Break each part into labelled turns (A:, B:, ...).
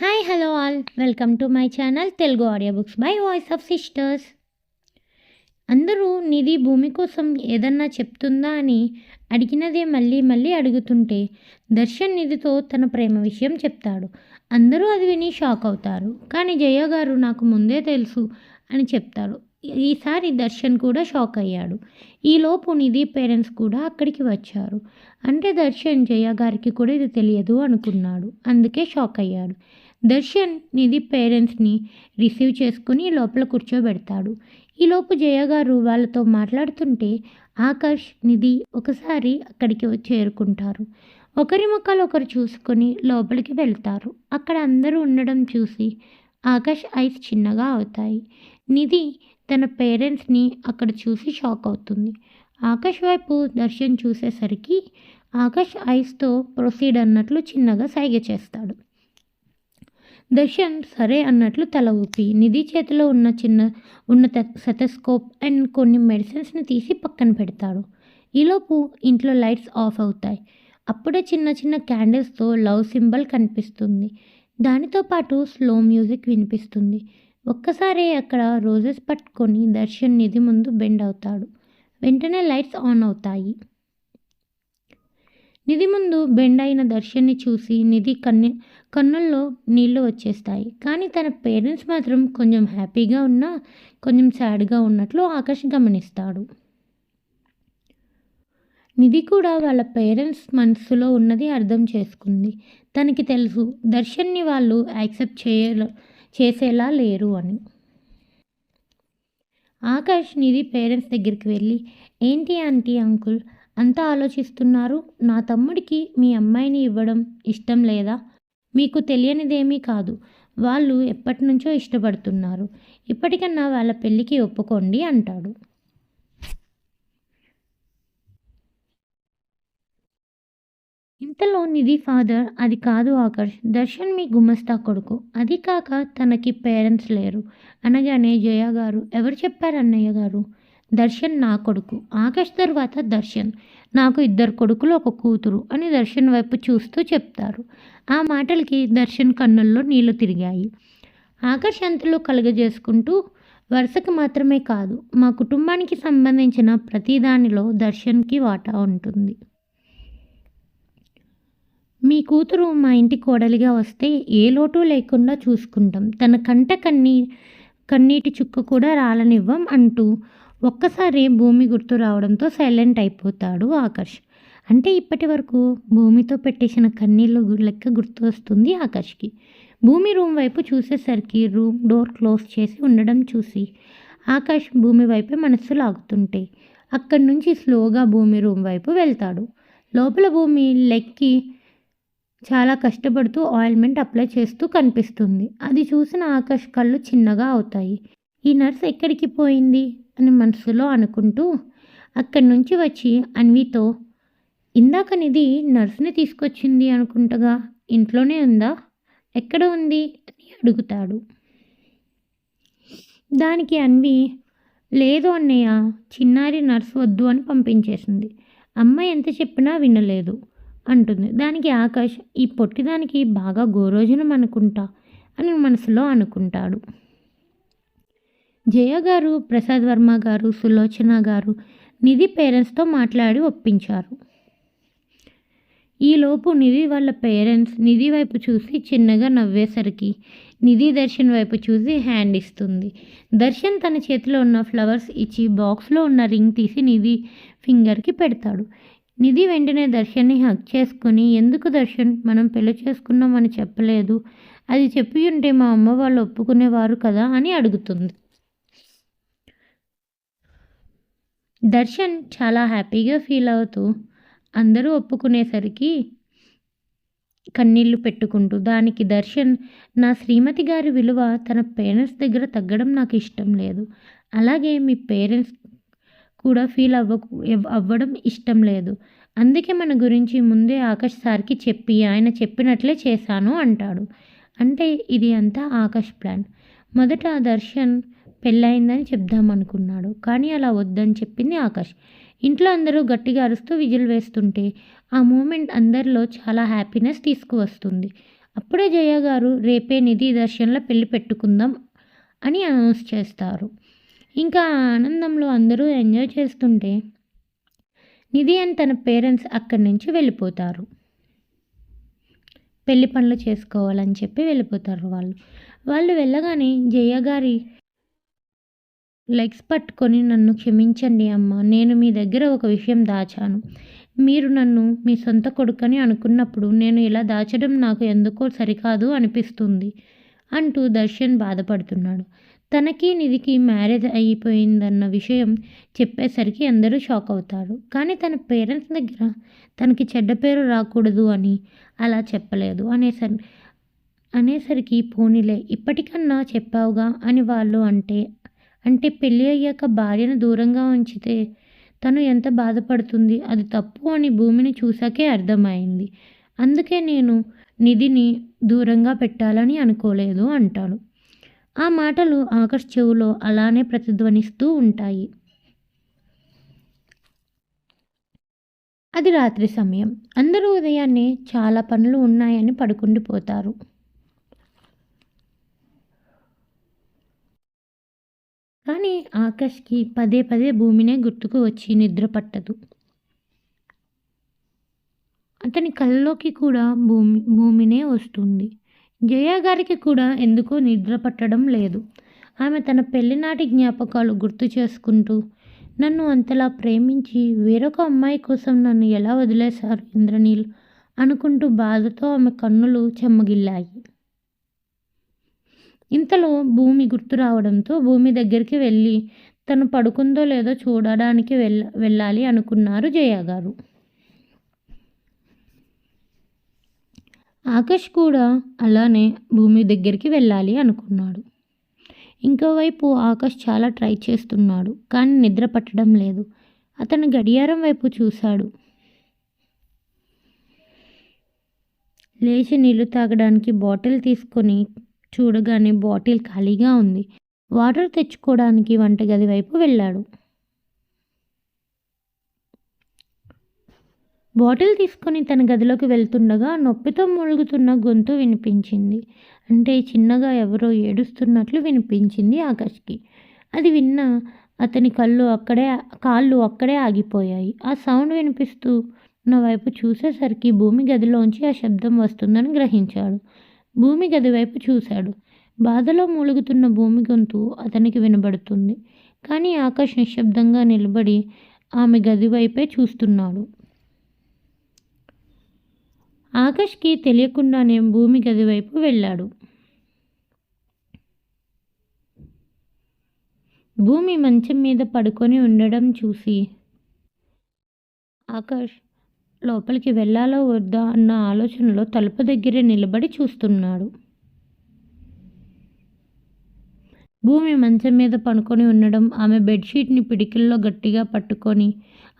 A: Hi hello all welcome to my channel Telugu audio books by voice of sisters అందరూ నిధి భూమి కోసం ఏదన్నా చెప్తుందా అని అడిగినదే మళ్ళీ మళ్ళీ అడుగుతుంటే దర్శన్ నిధితో తన ప్రేమ విషయం చెప్తాడు. అందరూ అది విని షాక్ అవుతారు. కానీ జయ గారు నాకు ముందే తెలుసు అని చెప్తారు ఈసారి దర్శన్ కూడా షాక్ అయ్యాడు. ఈలోపు నిధి పేరెంట్స్ కూడా అక్కడికి వచ్చారు. అంటే దర్శన్ జయ గారికి కూడా ఇది తెలియదు అనుకున్నాడు. అందుకే షాక్ అయ్యాడు. దర్శన్ నిధి పేరెంట్స్ని రిసీవ్ చేసుకుని లోపల కూర్చోబెడతాడు. ఈలోపు జయ గారు వాళ్ళతో మాట్లాడుతుంటే ఆకాష్ నిధి ఒకసారి అక్కడికి చేరుకుంటారు. ఒకరి ముఖాలు ఒకరు చూసుకొని లోపలికి వెళ్తారు. అక్కడ అందరూ ఉండడం చూసి ఆకాష్ ఐస్ చిన్నగా అవుతాయి. నిధి తన పేరెంట్స్ని అక్కడ చూసి షాక్ అవుతుంది. ఆకాష్ వైపు దర్శన్ చూసేసరికి ఆకాష్ ఐస్తో ప్రొసీడ్ అన్నట్లు చిన్నగా సైగ చేస్తాడు. దర్శన్ సరే అన్నట్లు తల ఊపి. నిధి చేతిలో ఉన్న చిన్న ఉన్న సెటస్కోప్ అండ్ కొన్ని మెడిసిన్స్ని తీసి పక్కన పెడతాడు. ఈలోపు ఇంట్లో లైట్స్ ఆఫ్ అవుతాయి. అప్పుడే చిన్న చిన్న క్యాండిల్స్తో లవ్ సింబల్ కనిపిస్తుంది. దానితో పాటు స్లో మ్యూజిక్ వినిపిస్తుంది. ఒక్కసారి అక్కడ రోజెస్ పట్టుకొని దర్శన్ నిధి ముందు బెండ్ అవుతాడు. వెంటనే లైట్స్ ఆన్ అవుతాయి. నిధి ముందు బెండ్ అయిన దర్శన్ని చూసి నిధి కన్ను కన్నుల్లో నీళ్ళు వచ్చేస్తాయి. కానీ తన పేరెంట్స్ మాత్రం కొంచెం హ్యాపీగా ఉన్నా కొంచెం సాడ్గా ఉన్నట్లు ఆకాష్ గమనిస్తాడు. నిధి కూడా వాళ్ళ పేరెంట్స్ మనసులో ఉన్నది అర్థం చేసుకుంది. తనకి తెలుసు దర్శన్ని వాళ్ళు యాక్సెప్ట్ చేయ చేసేలా లేరు అని. ఆకాష్ నిధి పేరెంట్స్ దగ్గరికి వెళ్ళి ఏంటి ఆంటీ అంకుల్? అంతా ఆలోచిస్తున్నారు. నా తమ్ముడికి మీ అమ్మాయిని ఇవ్వడం ఇష్టం లేదా? మీకు తెలియనిదేమీ కాదు. వాళ్ళు ఎప్పటి నుంచో ఇష్టపడుతున్నారు. ఇప్పటికన్నా వాళ్ళ పెళ్ళికి ఒప్పుకోండి అంటాడు. ఇంతలో నిధి ఫాదర్ అది కాదు ఆకర్ష్ దర్శన్ మీ గుమస్తా కొడుకు. అది కాక తనకి పేరెంట్స్ లేరు. అనగానే జయ గారు ఎవరు చెప్పారు అన్నయ్య గారు? దర్శన్ నా కొడుకు. ఆకాష్ తర్వాత దర్శన్. నాకు ఇద్దరు కొడుకులు ఒక కూతురు అని దర్శన్ వైపు చూస్తూ చెప్తారు. ఆ మాటలకి దర్శన్ కన్నుల్లో నీళ్ళు తిరిగాయి. ఆకాష్ అంతలో కలుగజేసుకుంటూ వరుసకు మాత్రమే కాదు మా కుటుంబానికి సంబంధించిన ప్రతిదానిలో దర్శన్కి వాటా ఉంటుంది. మీ కూతురు మా ఇంటి కోడలిగా వస్తే ఏ లోటు లేకుండా చూసుకుంటాం. తన కంట కన్నీ కన్నీటి చుక్క కూడా రాలనివ్వం అంటూ ఒక్కసారి భూమి గుర్తు రావడంతో సైలెంట్ అయిపోతాడు ఆకర్ష్. అంటే ఇప్పటి వరకు భూమితో పెట్టేసిన కన్నీళ్ళు లెక్క గుర్తు వస్తుంది ఆకర్ష్కి. భూమి రూమ్ వైపు చూసేసరికి రూమ్ డోర్ క్లోజ్ చేసి ఉండడం చూసి ఆకాష్ భూమి వైపే మనస్సు లాగుతుంటే అక్కడి నుంచి స్లోగా భూమి రూమ్ వైపు వెళ్తాడు. లోపల భూమి లెక్కి చాలా కష్టపడుతూ ఆయిల్మెంట్ అప్లై చేస్తూ కనిపిస్తుంది. అది చూసిన ఆకాష్ కళ్ళు చిన్నగా అవుతాయి. ఈ నర్స్ ఎక్కడికి పోయింది? అని మనసులో అనుకుంటూ అక్కడి నుంచి వచ్చి అన్వితో ఇందాక నిధి నర్స్ని తీసుకొచ్చింది అనుకుంటగా ఇంట్లోనే ఉందా? ఎక్కడ ఉంది? అని అడుగుతాడు. దానికి అన్వి లేదు అన్నయ్య చిన్నారి నర్స్ వద్దు అని పంపించేసింది. అమ్మ ఎంత చెప్పినా వినలేదు అంటుంది. దానికి ఆకాష్ ఈ పొట్టిదానికి బాగా గోరోజనం అనుకుంటా అని మనసులో అనుకుంటాడు. జయ గారు ప్రసాద్ వర్మ గారు సులోచన గారు నిధి పేరెంట్స్తో మాట్లాడి ఒప్పించారు. ఈలోపు నిధి వాళ్ళ పేరెంట్స్ నిధి వైపు చూసి చిన్నగా నవ్వేసరికి నిధి దర్శన్ వైపు చూసి హ్యాండ్ ఇస్తుంది. దర్శన్ తన చేతిలో ఉన్న ఫ్లవర్స్ ఇచ్చి బాక్స్లో ఉన్న రింగ్ తీసి నిధి ఫింగర్కి పెడతాడు. నిధి వెంటనే దర్శన్ని హక్ చేసుకుని ఎందుకు దర్శన్? మనం పెళ్ళి చేసుకున్నామని చెప్పలేదు. అది చెప్పి ఉంటే మా అమ్మ వాళ్ళు ఒప్పుకునేవారు కదా? అని అడుగుతుంది. దర్శన్ చాలా హ్యాపీగా ఫీల్ అవుతూ అందరూ ఒప్పుకునేసరికి కన్నీళ్ళు పెట్టుకుంటూ దానికి దర్శన్ నా శ్రీమతి గారి విలువ తన పేరెంట్స్ దగ్గర తగ్గడం నాకు ఇష్టం లేదు. అలాగే మీ పేరెంట్స్ కూడా ఫీల్ అవ్వ అవ్వడం ఇష్టం లేదు. అందుకే మన గురించి ముందే ఆకాష్ సార్కి చెప్పి ఆయన చెప్పినట్లే చేశాను అంటాడు. అంటే ఇది అంతా ఆకాష్ ప్లాన్. మొదట దర్శన్ పెళ్ళయిందని చెప్దామనుకున్నాడు. కానీ అలా వద్దని చెప్పింది ఆకాష్. ఇంట్లో అందరూ గట్టిగా అరుస్తూ విజిల్ వేస్తుంటే ఆ మూమెంట్ అందరిలో చాలా హ్యాపీనెస్ తీసుకువస్తుంది. అప్పుడే జయ గారు రేపే నిధి దర్శనంలో పెళ్ళి పెట్టుకుందాం అని అనౌన్స్ చేస్తారు. ఇంకా ఆనందంలో అందరూ ఎంజాయ్ చేస్తుంటే నిధి అని తన పేరెంట్స్ అక్కడి నుంచి వెళ్ళిపోతారు. పెళ్ళి పనులు చేసుకోవాలని చెప్పి వెళ్ళిపోతారు వాళ్ళు. వాళ్ళు వెళ్ళగానే జయ గారి లెగ్స్ పట్టుకొని నన్ను క్షమించండి అమ్మ. నేను మీ దగ్గర ఒక విషయం దాచాను. మీరు నన్ను మీ సొంత కొడుకని అనుకున్నప్పుడు నేను ఇలా దాచడం నాకు ఎందుకో సరికాదు అనిపిస్తుంది అంటూ దర్శన్ బాధపడుతున్నాడు. తనకి నిధికి మ్యారేజ్ అయిపోయిందన్న విషయం చెప్పేసరికి అందరూ షాక్ అవుతారు. కానీ తన పేరెంట్స్ దగ్గర తనకి చెడ్డ పేరు రాకూడదు అని అలా చెప్పలేదు. అనేసరి అనేసరికి పోనీలే ఇప్పటికన్నా చెప్పావుగా అని వాళ్ళు అంటే అంటే పెళ్ళి అయ్యాక భార్యను దూరంగా ఉంచితే తను ఎంత బాధపడుతుంది? అది తప్పు అని భూమిని చూసాకే అర్థమైంది. అందుకే నేను నిధిని దూరంగా పెట్టాలని అనుకోలేదు అంటాడు. ఆ మాటలు ఆకర్ష్ చెవులో అలానే ప్రతిధ్వనిస్తూ ఉంటాయి. అది రాత్రి సమయం. అందరూ ఉదయాన్నే చాలా పనులు ఉన్నాయని పడుకుండిపోతారు. కానీ ఆకాష్కి పదే పదే భూమినే గుర్తుకు వచ్చి నిద్ర పట్టదు. అతని కళ్ళలోకి కూడా భూమి భూమినే వస్తుంది. జయ గారికి కూడా ఎందుకో నిద్ర పట్టడం లేదు. ఆమె తన పెళ్ళినాటి జ్ఞాపకాలు గుర్తు చేసుకుంటూ నన్ను అంతలా ప్రేమించి వేరొక అమ్మాయి కోసం నన్ను ఎలా వదిలేశారు ఇంద్రనీల్ అనుకుంటూ బాధతో ఆమె కన్నులు చెమ్మగిల్లాయి ఇంతలో భూమి గుర్తు రావడంతో భూమి దగ్గరికి వెళ్ళి తను పడుకుందో లేదో చూడడానికి వెళ్ళ వెళ్ళాలి అనుకున్నారు జయ గారు. ఆకాష్ కూడా అలానే భూమి దగ్గరికి వెళ్ళాలి అనుకున్నాడు. ఇంకోవైపు ఆకాష్ చాలా ట్రై చేస్తున్నాడు కానీ నిద్ర పట్టడం లేదు. అతను గడియారం వైపు చూశాడు. లేచి నీళ్ళు తాగడానికి బాటిల్ తీసుకొని చూడగానే బాటిల్ ఖాళీగా ఉంది. వాటర్ తెచ్చుకోవడానికి వంటగది వైపు వెళ్ళాడు. బాటిల్ తీసుకొని తన గదిలోకి వెళ్తుండగా నొప్పితో మూలుగుతున్న గొంతు వినిపించింది. అంటే చిన్నగా ఎవరో ఏడుస్తున్నట్లు వినిపించింది ఆకాష్కి. అది విన్న అతని కళ్ళు అక్కడే కాళ్ళు అక్కడే ఆగిపోయాయి. ఆ సౌండ్ వినిపిస్తూ నా వైపు చూసేసరికి భూమి గదిలోంచి ఆ శబ్దం వస్తుందని గ్రహించాడు. భూమి గది వైపు చూశాడు. బాధలో మూలుగుతున్న భూమి గొంతు అతనికి వినబడుతుంది. కానీ ఆకాష్ నిశ్శబ్దంగా నిలబడి ఆమె గది వైపే చూస్తున్నాడు. ఆకాష్కి తెలియకుండానే భూమి గది వైపు వెళ్ళాడు. భూమి మంచం మీద పడుకొని ఉండడం చూసి ఆకాష్ లోపలికి వెళ్ళాలో వద్దా అన్న ఆలోచనలో తలుపు దగ్గరే నిలబడి చూస్తున్నాడు. భూమి మంచం మీద పడుకొని ఉండడం ఆమె బెడ్షీట్ని పిడికిల్లో గట్టిగా పట్టుకొని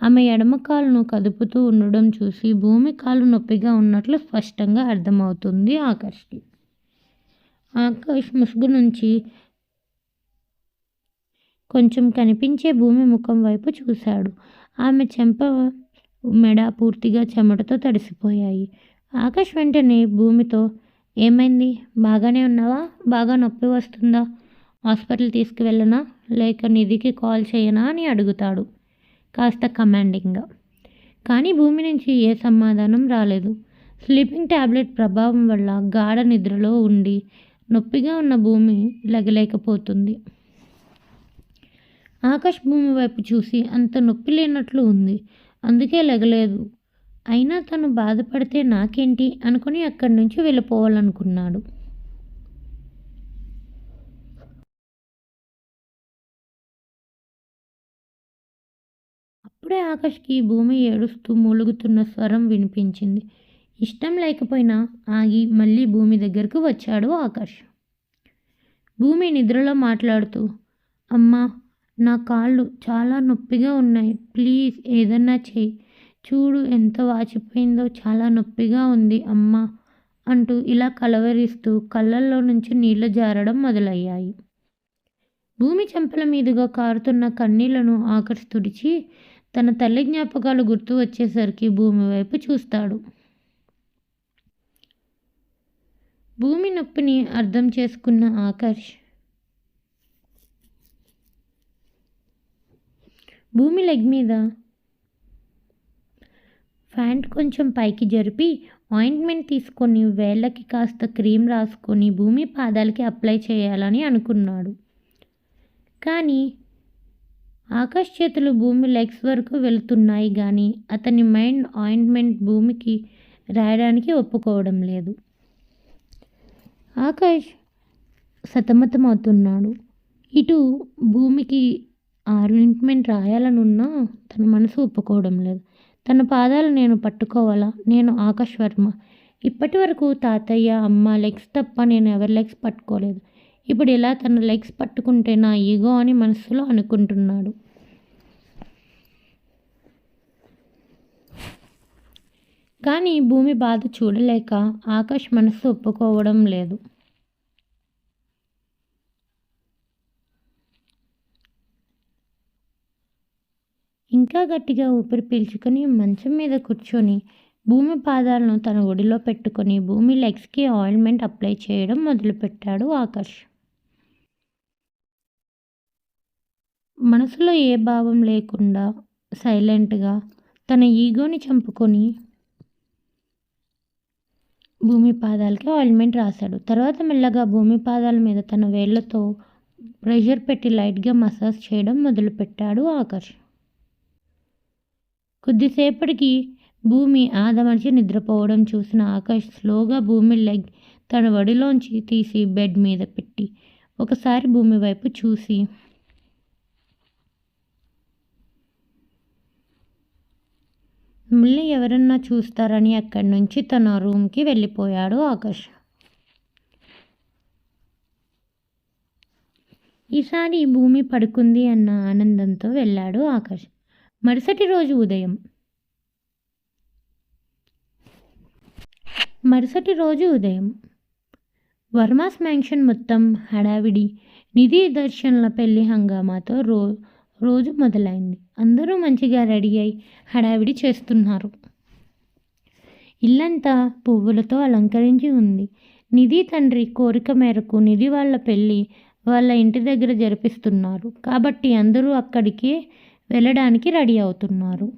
A: ఆమె ఎడమ కాలును కదుపుతూ ఉండడం చూసి భూమి కాలు నొప్పిగా ఉన్నట్లు స్పష్టంగా అర్థమవుతుంది ఆకాష్కి. ఆకాష్ ముసుగు నుంచి కొంచెం కనిపించే భూమి ముఖం వైపు చూశాడు. ఆమె చెంప మెడ పూర్తిగా చెమటతో తడిసిపోయాయి. ఆకాష్ వెంటనే భూమితో ఏమైంది? బాగానే ఉన్నావా? బాగా నొప్పి వస్తుందా? హాస్పిటల్ తీసుకువెళ్ళనా? లేక నిధికి కాల్ చేయనా? అని అడుగుతాడు కాస్త కమాండింగ్గా. కానీ భూమి నుంచి ఏ సమాధానం రాలేదు. స్లీపింగ్ ట్యాబ్లెట్ ప్రభావం వల్ల గాఢ నిద్రలో ఉండి నొప్పిగా ఉన్న భూమి లెగలేకపోతుంది. ఆకాశ్ భూమి వైపు చూసి అంత నొప్పి లేనట్లు ఉంది. అందుకే లెగలేదు. అయినా తను బాధపడితే నాకేంటి అనుకుని అక్కడి నుంచి వెళ్ళిపోవాలనుకున్నాడు. అప్పుడే ఆకాష్కి భూమి ఏడుస్తూ మూలుగుతున్న స్వరం వినిపించింది. ఇష్టం లేకపోయినా ఆగి మళ్ళీ భూమి దగ్గరకు వచ్చాడు ఆకాష్. భూమి నిద్రలో మాట్లాడుతూ అమ్మా నా కాళ్ళు చాలా నొప్పిగా ఉన్నాయి. ప్లీజ్ ఏదన్నా చెయ్యి చూడు ఎంత వాచిపోయిందో చాలా నొప్పిగా ఉంది అమ్మా అంటూ ఇలా కలవరిస్తూ కళ్ళల్లో నుంచి నీళ్ళు జారడం మొదలయ్యాయి. భూమి చెంపల మీదుగా కారుతున్న కన్నీళ్ళను ఆకర్ష్ తుడిచి తన తల్లి జ్ఞాపకాలు గుర్తు వచ్చేసరికి భూమి వైపు చూస్తాడు. భూమి నొప్పిని అర్థం చేసుకున్న ఆకర్ష్ భూమి లెగ్ మీద. ఫ్యాంట్ కొంచెం పైకి జరిపి ఆయింట్మెంట్ తీసుకొని వేళ్ళకి కాస్త క్రీమ్ రాసుకొని భూమి పాదాలకి అప్లై చేయాలని అనుకున్నాడు. కానీ ఆకాష్ చేతులు భూమి లెగ్స్ వరకు వెళుతున్నాయి కానీ అతని మైండ్ ఆయింట్మెంట్ భూమికి రాయడానికి ఒప్పుకోవడం లేదు. ఆకాష్ సతమతమవుతున్నాడు. ఇటు భూమికి ఆయింట్మెంట్ రాయాలనున్నా తన మనసు ఒప్పుకోవడం లేదు. తన పాదాలు నేను పట్టుకోవాలా? నేను ఆకాష్ వర్మ. ఇప్పటి వరకు తాతయ్య అమ్మ లెగ్స్ తప్ప నేను ఎవరి లెగ్స్ పట్టుకోలేదు. ఇప్పుడు ఇలా తన లెగ్స్ పట్టుకుంటే నా ఈగో అని మనసులో అనుకుంటున్నాడు. కానీ భూమి బాధ చూడలేక ఆకాష్ మనసు ఒప్పుకోవడం లేదు. ఇంకా గట్టిగా ఊపిరి పీల్చుకొని మంచం మీద కూర్చొని భూమి పాదాలను తన ఒడిలో పెట్టుకొని భూమి లెగ్స్కి ఆయిల్మెంట్ అప్లై చేయడం మొదలుపెట్టాడు ఆకాష్ మనసులో ఏ భావం లేకుండా సైలెంట్గా తన ఈగోని చంపుకొని భూమి పాదాలకి ఆయిల్మెంట్ రాశాడు. తర్వాత మెల్లగా భూమి పాదాల మీద తన వేళ్ళతో ప్రెషర్ పెట్టి లైట్గా మసాజ్ చేయడం మొదలుపెట్టాడు ఆకర్ష్. కొద్దిసేపటికి భూమి ఆదమర్చి నిద్రపోవడం చూసిన ఆకాష్ స్లోగా భూమి లెగ్ తన వడిలోంచి తీసి బెడ్ మీద పెట్టి ఒకసారి భూమి వైపు చూసి మళ్ళీ ఎవరన్నా చూస్తారని అక్కడి నుంచి తన రూమ్కి వెళ్ళిపోయాడు ఆకాష్. ఈసారి భూమి పడుకుంది అన్న ఆనందంతో వెళ్ళాడు ఆకాష్. మరుసటి రోజు ఉదయం. మరుసటి రోజు ఉదయం. వర్మాస్ మ్యాన్షన్ మొత్తం హడావిడి నిధి దర్శన్ల పెళ్ళి హంగామాతో రో రోజు మొదలైంది. అందరూ మంచిగా రెడీ అయి హడావిడి చేస్తున్నారు. ఇల్లంతా పువ్వులతో అలంకరించి ఉంది. నిధి తండ్రి కోరిక మేరకు నిధి వాళ్ళ పెళ్ళి వాళ్ళ ఇంటి దగ్గర జరిపిస్తున్నారు. కాబట్టి అందరూ అక్కడికి వెళ్ళడానికి రెడీ అవుతున్నారు.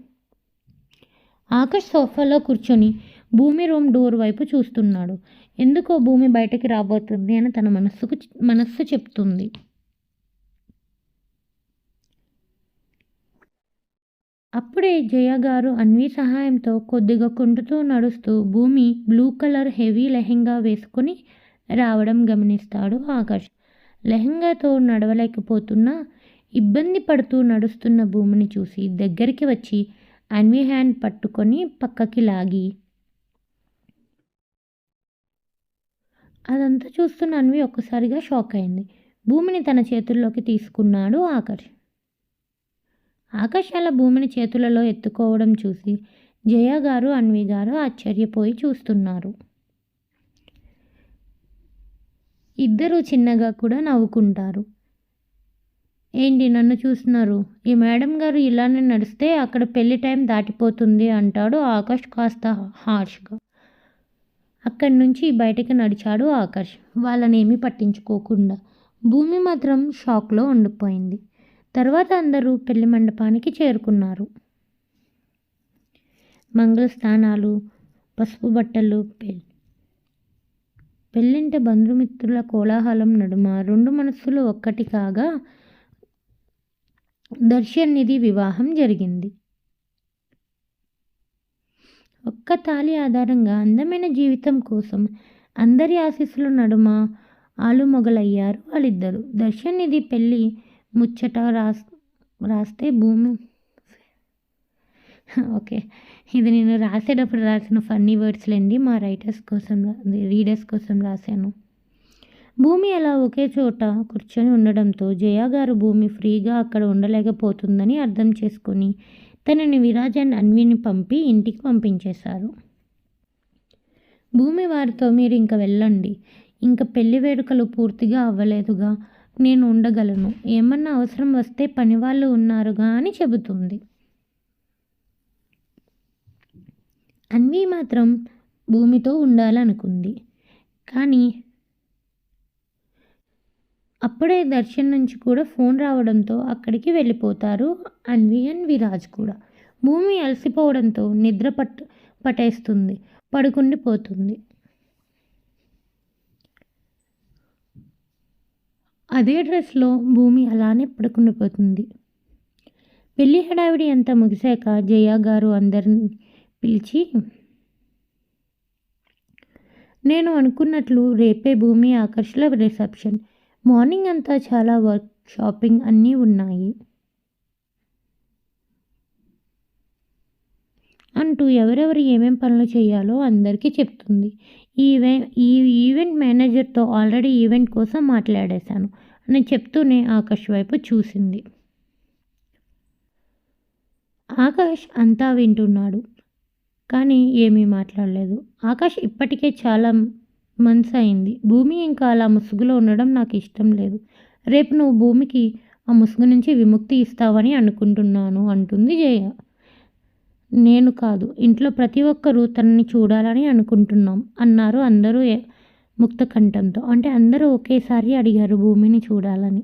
A: ఆకాష్ సోఫాలో కూర్చొని భూమి రూమ్ డోర్ వైపు చూస్తున్నాడు. ఎందుకో భూమి బయటకి రాబోతుంది అని తన మనస్సుకు మనస్సు చెప్తుంది. అప్పుడే జయ గారు అన్వి సహాయంతో కొద్దిగా కుంటుతూ నడుస్తూ భూమి బ్లూ కలర్ హెవీ లెహెంగా వేసుకొని రావడం గమనిస్తాడు ఆకాష్. లెహంగాతో నడవలేకపోతున్నా ఇబ్బంది పడుతూ నడుస్తున్న భూమిని చూసి దగ్గరికి వచ్చి అన్వి హ్యాండ్ పట్టుకొని పక్కకి లాగి. అదంతా చూస్తున్న అన్వి ఒక్కసారిగా షాక్ అయింది. భూమిని తన చేతుల్లోకి తీసుకున్నాడు ఆకర్ష్. ఆకాష్ అలా భూమిని చేతులలో ఎత్తుకోవడం చూసి జయ గారు అన్వి గారు ఆశ్చర్యపోయి చూస్తున్నారు. ఇద్దరు చిన్నగా కూడా నవ్వుకుంటారు. ఏంటి నన్ను చూస్తున్నారు? ఈ మేడం గారు ఇలానే నడిస్తే అక్కడ పెళ్ళి టైం దాటిపోతుంది అంటాడు ఆకాష్ కాస్త హార్ష్గా. అక్కడి నుంచి బయటకు నడిచాడు ఆకాష్. వాళ్ళనేమీ పట్టించుకోకుండా. భూమి మాత్రం షాక్లో ఉండిపోయింది. తర్వాత అందరూ పెళ్ళి మండపానికి చేరుకున్నారు. మంగళ స్థానాలు పసుపు బట్టలు పెళ్ళి పెళ్ళింట బంధుమిత్రుల కోలాహలం నడుమ రెండు మనస్సులు ఒక్కటి కాగా దర్శన్ నిధి వివాహం జరిగింది. ఒక్క తాలి ఆధారంగా అందమైన జీవితం కోసం అందరి ఆశీస్సుల నడుమ ఆలుమొగలయ్యారు వాళ్ళిద్దరు. దర్శన్ నిధి పెళ్ళి ముచ్చట రాస్ రాస్తే భూమి ఓకే. ఇది నేను రాసేటప్పుడు రాసిన ఫన్నీ వర్డ్స్లేండి మా రైటర్స్ కోసం రీడర్స్ కోసం రాశాను. భూమి అలా ఒకే చోట కూర్చొని ఉండడంతో జయాగారు భూమి ఫ్రీగా అక్కడ ఉండలేకపోతుందని అర్థం చేసుకొని తనని విరాజ్ అండ్ అన్విని పంపి ఇంటికి పంపించేశారు. భూమి వారితో మీరు ఇంక వెళ్ళండి. ఇంకా పెళ్ళి వేడుకలు పూర్తిగా అవ్వలేదుగా. నేను ఉండగలను. ఏమన్నా అవసరం వస్తే పనివాళ్ళు ఉన్నారుగా అని చెబుతుంది. అన్వి మాత్రం భూమితో ఉండాలనుకుంది. కానీ అప్పుడే దర్శన్ నుంచి కూడా ఫోన్ రావడంతో అక్కడికి వెళ్ళిపోతారు అన్వి అండ్ విరాజ్ కూడా. భూమి అలసిపోవడంతో నిద్ర పట్టు పట్టేస్తుంది పడుకుండిపోతుంది. అదే డ్రెస్లో భూమి అలానే పడుకుండిపోతుంది. పెళ్ళి హడావిడి అంతా ముగిశాక జయ గారు అందరిని పిలిచి నేను అనుకున్నట్లు రేపే భూమి ఆకర్షణ రిసెప్షన్. మార్నింగ్ అంతా చాలా వర్క్ షాపింగ్ అన్నీ ఉన్నాయి. అంటూ ఎవరెవరు ఏమేం పనులు చేయాలో అందరికీ చెప్తుంది. ఈవె ఈ ఈవెంట్ మేనేజర్తో ఆల్రెడీ ఈవెంట్ కోసం మాట్లాడేశాను. అని చెప్తూనే ఆకాష్ వైపు చూసింది. ఆకాష్ అంతా వింటున్నాడు. కానీ ఏమీ మాట్లాడలేదు. ఆకాష్ ఇప్పటికే చాలా మంత్స్ అయింది భూమి ఇంకా అలా ముసుగులో ఉండడం నాకు ఇష్టం లేదు. రేపు నువ్వు భూమికి ఆ ముసుగు నుంచి విముక్తి ఇస్తావని అనుకుంటున్నాను అంటుంది జయ. నేను కాదు ఇంట్లో ప్రతి ఒక్కరూ తనని చూడాలని అనుకుంటున్నాం అన్నారు అందరూ ముక్త కంఠంతో. అంటే అందరూ ఒకేసారి అడిగారు భూమిని చూడాలని.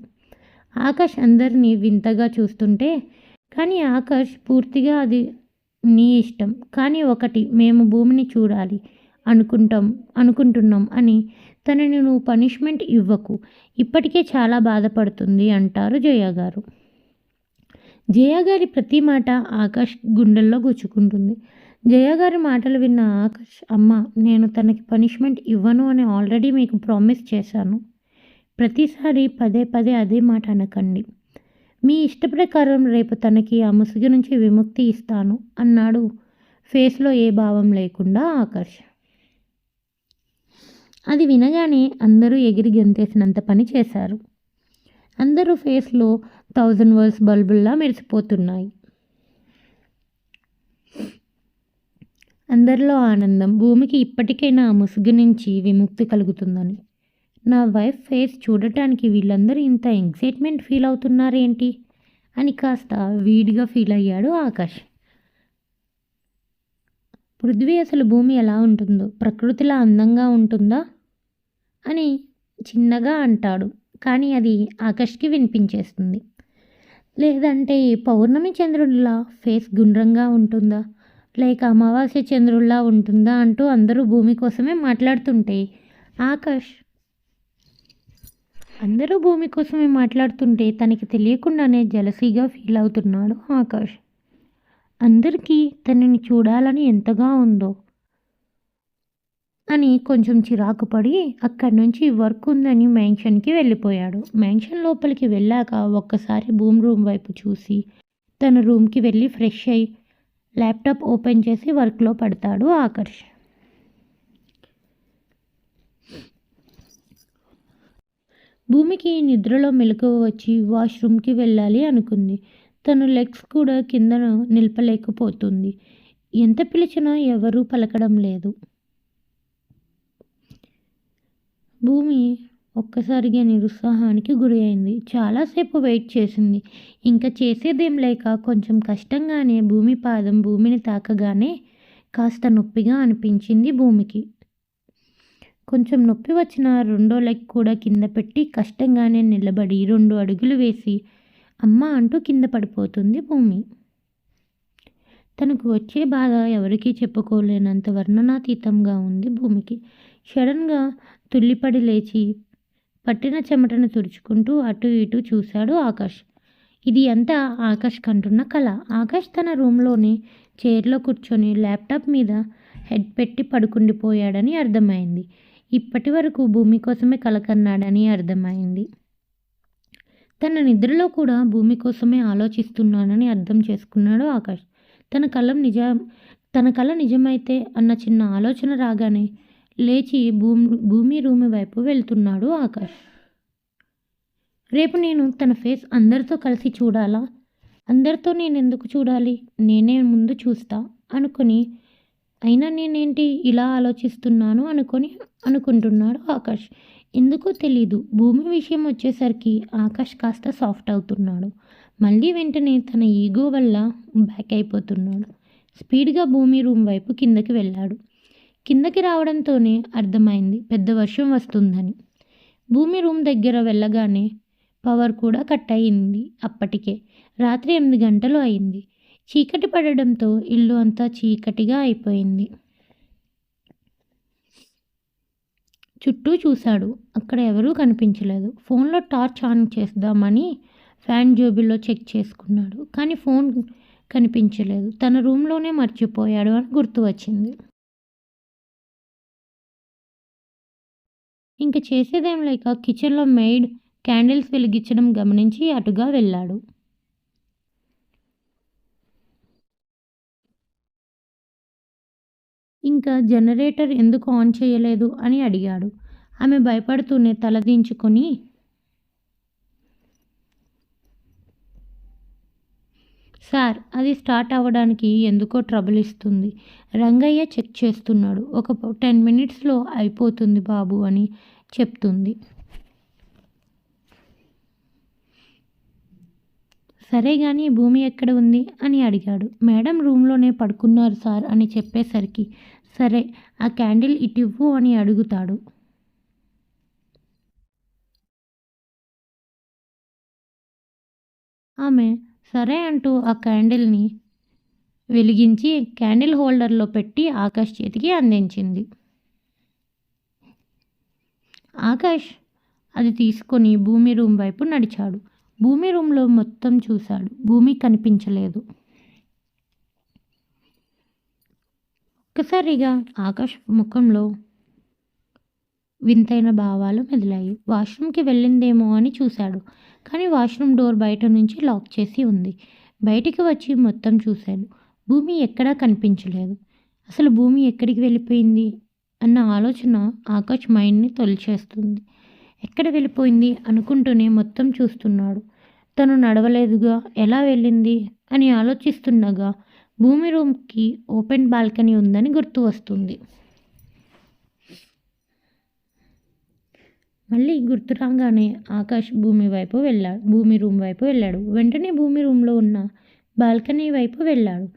A: ఆకాష్ అందరినీ వింతగా చూస్తుంటే కానీ ఆకాష్ పూర్తిగా అది నీ ఇష్టం. కానీ ఒకటి మేము భూమిని చూడాలి. అనుకుంటాం అనుకుంటున్నాం అని తనని నువ్వు పనిష్మెంట్ ఇవ్వకు. ఇప్పటికే చాలా బాధపడుతుంది అంటారు జయ గారు. జయ గారి ప్రతి మాట ఆకాష్ గుండెల్లో గుచ్చుకుంటుంది. జయ గారి మాటలు విన్న ఆకాష్ అమ్మ నేను తనకి పనిష్మెంట్ ఇవ్వను అని ఆల్రెడీ మీకు ప్రామిస్ చేశాను. ప్రతిసారి పదే పదే అదే మాట అనకండి. మీ ఇష్ట ప్రకారం రేపు తనకి ఆ ముసుగు నుంచి విముక్తి ఇస్తాను అన్నాడు. ఫేస్లో ఏ భావం లేకుండా ఆకర్ష్ అది వినగానే అందరూ ఎగిరి గెంతేసినంత పని చేశారు. అందరూ ఫేస్లో థౌజండ్ వర్డ్స్ బల్బుల్లా మెరిసిపోతున్నాయి. అందరిలో ఆనందం భూమికి ఇప్పటికైనా ఆ ముసుగు నుంచి విముక్తి కలుగుతుందని. నా వైఫ్ ఫేస్ చూడటానికి వీళ్ళందరూ ఇంత ఎగ్జైట్మెంట్ ఫీల్ అవుతున్నారేంటి? అని కాస్త వీడిగా ఫీల్ అయ్యాడు ఆకాష్. పృథ్వీ అసలు భూమి ఎలా ఉంటుందో ప్రకృతిలా అందంగా ఉంటుందా? అని చిన్నగా అంటాడు. కానీ అది ఆకాష్కి వినిపించేస్తుంది. లేదంటే పౌర్ణమి చంద్రుడిలా ఫేస్ గుండ్రంగా ఉంటుందా? లేక అమావాస్య చంద్రుడిలా ఉంటుందా అంటూ అందరూ భూమి కోసమే మాట్లాడుతుంటే ఆకాష్ అందరూ భూమి కోసమే మాట్లాడుతుంటే తనకి తెలియకుండానే జలసీగా ఫీల్ అవుతున్నాడు ఆకాష్. అందరికీ తనని చూడాలని ఎంతగా ఉందో అని కొంచెం చిరాకు పడి అక్కడి నుంచి వర్క్ ఉందని మ్యాన్షన్కి వెళ్ళిపోయాడు. మ్యాన్షన్ లోపలికి వెళ్ళాక ఒక్కసారి భూమ్ రూమ్ వైపు చూసి తన రూమ్కి వెళ్ళి ఫ్రెష్ అయ్యి ల్యాప్టాప్ ఓపెన్ చేసి వర్క్లో పడతాడు ఆకర్ష్. భూమికి నిద్రలో మెలకువ వచ్చి వాష్రూమ్కి వెళ్ళాలి అనుకుంది. తను లెగ్స్ కూడా కింద నిలపలేకపోతుంది. ఎంత పిలిచినా ఎవరూ పలకడం లేదు. భూమి ఒక్కసారిగా నిరుత్సాహానికి గురి అయింది. చాలాసేపు వెయిట్ చేసింది. ఇంకా చేసేదేం లేక కొంచెం కష్టంగానే భూమి పాదం భూమిని తాకగానే కాస్త నొప్పిగా అనిపించింది భూమికి. కొంచెం నొప్పి వచ్చిన రెండో లెగ్ కూడా కింద పెట్టి కష్టంగానే నిలబడి రెండు అడుగులు వేసి అమ్మ అంటూ కింద పడిపోతుంది భూమి. తనకు వచ్చే బాధ ఎవరికీ చెప్పుకోలేనంత వర్ణనాతీతంగా ఉంది భూమికి. సడన్గా తుల్లిపడి లేచి పట్టిన చెమటను తుడుచుకుంటూ అటు ఇటు చూశాడు ఆకాష్. ఇది అంతా ఆకాష్ కంటున్న కళ ఆకాష్ తన రూమ్లోని చైర్లో కూర్చొని ల్యాప్టాప్ మీద హెడ్ పెట్టి పడుకుండిపోయాడని అర్థమైంది. ఇప్పటి వరకు భూమి కోసమే కలకన్నాడని అర్థమైంది. తన నిద్రలో కూడా భూమి కోసమే ఆలోచిస్తున్నానని అర్థం చేసుకున్నాడు ఆకాష్. తన కళ నిజం తన కళ నిజమైతే అన్న చిన్న ఆలోచన రాగానే లేచి భూమి భూమి రూమి వైపు వెళ్తున్నాడు ఆకాష్. రేపు నేను తన ఫేస్ అందరితో కలిసి చూడాలా? అందరితో నేను ఎందుకు చూడాలి? నేనే ముందు చూస్తా అనుకుని అయినా నేనేంటి ఇలా ఆలోచిస్తున్నాను అనుకొని అనుకుంటున్నాడు ఆకాష్. ఎందుకో తెలీదు. భూమి విషయం వచ్చేసరికి ఆకాష్ కాస్త సాఫ్ట్ అవుతున్నాడు. మళ్ళీ వెంటనే తన ఈగో వల్ల బ్యాక్ అయిపోతున్నాడు. స్పీడ్గా భూమి రూమ్ వైపు కిందకి వెళ్ళాడు. కిందకి రావడంతోనే అర్థమైంది పెద్ద వర్షం వస్తుందని. భూమి రూమ్ దగ్గర వెళ్ళగానే పవర్ కూడా కట్ అయింది అప్పటికే. రాత్రి ఎనిమిది గంటలు అయింది. చీకటి పడడంతో ఇల్లు అంతా చీకటిగా అయిపోయింది. చుట్టూ చూశాడు అక్కడ ఎవరూ కనిపించలేదు. ఫోన్లో టార్చ్ ఆన్ చేద్దామని ఫ్యాన్ జోబిలో చెక్ చేసుకున్నాడు కానీ ఫోన్ కనిపించలేదు. తన రూమ్లోనే మర్చిపోయాడు అని గుర్తు వచ్చింది. ఇంక చేసేదేం లేక కిచెన్లో మెయిడ్ క్యాండిల్స్ వెలిగించడం గమనించి అటుగా వెళ్ళాడు. ఇంకా జనరేటర్ ఎందుకు ఆన్ చేయలేదు? అని అడిగాడు. ఆమె భయపడుతూనే తలదించుకొని సార్ అది స్టార్ట్ అవ్వడానికి ఎందుకో ట్రబుల్ ఇస్తుంది. రంగయ్య చెక్ చేస్తున్నాడు. ఒక టెన్ మినిట్స్లో అయిపోతుంది బాబు అని చెప్తుంది. సరే కానీ భూమి ఎక్కడ ఉంది అని అడిగాడు. మేడం రూమ్లోనే పడుకున్నారు సార్ అని చెప్పేసరికి సరే ఆ క్యాండిల్ ఇటివ్వు అని అడుగుతాడు. ఆమె సరే అంటూ ఆ క్యాండిల్ని వెలిగించి క్యాండిల్ హోల్డర్లో పెట్టి ఆకాష్ చేతికి అందించింది. ఆకాష్ అది తీసుకొని భూమి రూమ్ వైపు నడిచాడు. భూమి రూమ్లో మొత్తం చూశాడు. భూమి కనిపించలేదు. ఒక్కసారిగా ఆకాష్ ముఖంలో వింతైన భావాలు మెదిలాయి. వాష్రూమ్కి వెళ్ళిందేమో అని చూశాడు. కానీ వాష్రూమ్ డోర్ బయట నుంచి లాక్ చేసి ఉంది. బయటికి వచ్చి మొత్తం చూశాడు భూమి ఎక్కడా కనిపించలేదు. అసలు భూమి ఎక్కడికి వెళ్ళిపోయింది? అన్న ఆలోచన ఆకాష్ మైండ్ని తొలిచేస్తుంది. ఎక్కడ వెళ్ళిపోయింది? అనుకుంటూనే మొత్తం చూస్తున్నాడు. తను నడవలేదుగా ఎలా వెళ్ళింది? అని ఆలోచిస్తుండగా భూమి రూమ్కి ఓపెన్ బాల్కనీ ఉందని గుర్తు వస్తుంది. మళ్ళీ గుర్తు రాగానే ఆకాష్ భూమి వైపు వెళ్ళాడు భూమి రూమ్ వైపు వెళ్ళాడు. వెంటనే భూమి రూమ్లో ఉన్న బాల్కనీ వైపు వెళ్ళాడు.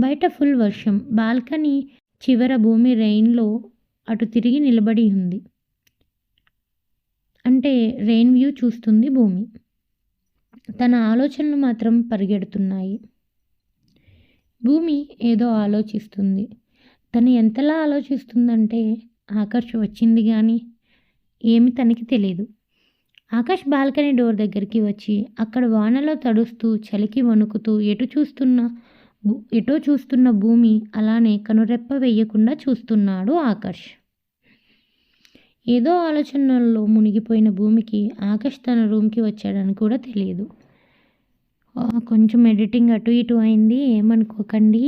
A: బయట ఫుల్ వర్షం. బాల్కనీ చివర భూమి రెయిన్లో అటు తిరిగి నిలబడి ఉంది. అంటే రెయిన్ వ్యూ చూస్తుంది భూమి. తన ఆలోచనలు మాత్రం పరిగెడుతున్నాయి. భూమి ఏదో ఆలోచిస్తుంది. తను ఎంతలా ఆలోచిస్తుందంటే ఆకర్ష్ వచ్చింది కానీ ఏమి తనకి తెలియదు ఆకాష్ బాల్కనీ డోర్ దగ్గరికి వచ్చి అక్కడ వానలో తడుస్తూ చలికి వణుకుతూ ఎటు చూస్తున్న ఎటో చూస్తున్న భూమి అలానే కనురెప్ప వేయకుండా చూస్తున్నాడు ఆకాష్. ఏదో ఆలోచనల్లో మునిగిపోయిన భూమికి ఆకాష్ తన రూమ్కి వచ్చాడని కూడా తెలియదు. కొంచెం ఎడిటింగ్ అటు ఇటు అయింది ఏమనుకోకండి.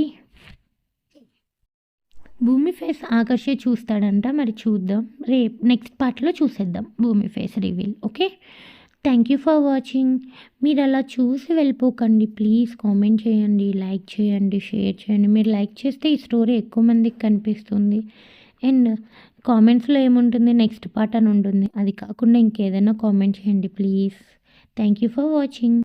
A: భూమి ఫేస్ ఆకర్షే చూస్తాడంట మరి చూద్దాం. రేపు నెక్స్ట్ పార్ట్లో చూసేద్దాం. Bhoomi face reveal okay? Thank you for watching. మీరు అలా చూసి వెళ్ళిపోకండి. ప్లీజ్ కామెంట్ చేయండి లైక్ చేయండి షేర్ చేయండి. మీరు లైక్ చేస్తే ఈ స్టోరీ ఎక్కువ మందికి కనిపిస్తుంది. అండ్ కామెంట్స్లో ఏముంటుంది? నెక్స్ట్ పార్ట్ అని ఉంటుంది. అది కాకుండా ఇంకేదైనా కామెంట్ చేయండి please. Thank you for watching.